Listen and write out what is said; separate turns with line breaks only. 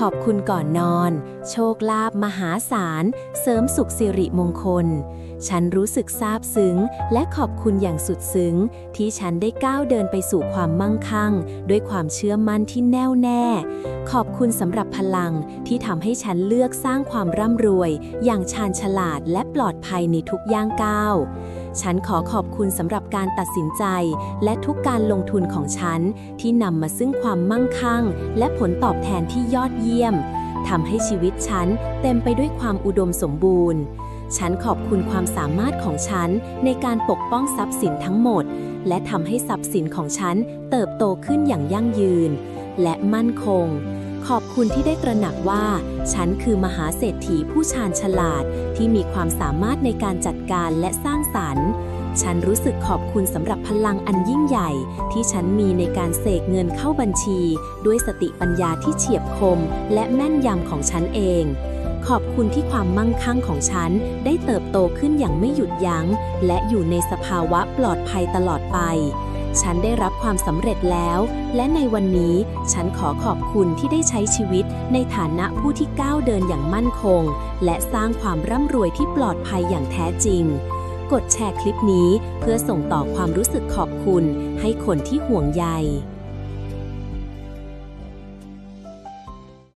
ขอบคุณก่อนนอน โชคลาภมหาศาล เสริมสุขสิริมงคล ฉันรู้สึกซาบซึ้ง และขอบคุณอย่างสุดซึ้ง ที่ฉันได้ก้าวเดินไปสู่ความมั่งคั่ง ด้วยความเชื่อมั่นที่แน่วแน่ ขอบคุณสำหรับพลังที่ทำให้ฉันเลือกสร้างความร่ำรวย อย่างชาญฉลาดและปลอดภัยในทุกย่างก้าว ฉันขอขอบคุณสำหรับการตัดสินใจ และทุกการลงทุนของฉัน ที่นำมาซึ่งความมั่งคั่ง และผลตอบแทนที่ยอดเยี่ยมทำให้ชีวิตฉันเต็มไปด้วยความอุดมสมบูรณ์ ฉันขอบคุณความสามารถของฉันในการปกป้องทรัพย์สินทั้งหมด และทำให้ทรัพย์สินของฉันเติบโตขึ้นอย่างยั่งยืน และมั่นคง ขอบคุณที่ได้ตระหนักว่า ฉันคือมหาเศรษฐีผู้ชาญฉลาดที่มีความสามารถในการจัดการและสร้างสรรค์ ฉันรู้สึกขอบคุณสำหรับพลังอันยิ่งใหญ่ ที่ฉันมีในการเสกเงินเข้าบัญชี ด้วยสติปัญญาที่เฉียบคม และแม่นยำของฉันเองขอบคุณที่ความมั่งคั่งของฉันได้เติบโตขึ้นอย่างไม่หยุดยัง้ง และอยู่ในสภาวะปลอดภัยตลอดไป ฉันได้รับความสำเร็จแล้ว และในวันนี้ฉันขอขอบคุณที่ได้ใช้ชีวิตในฐานะผู้ที่ก้าวเดินอย่างมั่นคง และสร้างความร่ำรวยที่ปลอดภัยอย่างแท้จริง กดแชร์คลิปนี้เพื่อส่งต่อความรู้สึกขอบคุณ ให้คนที่ห่วงใย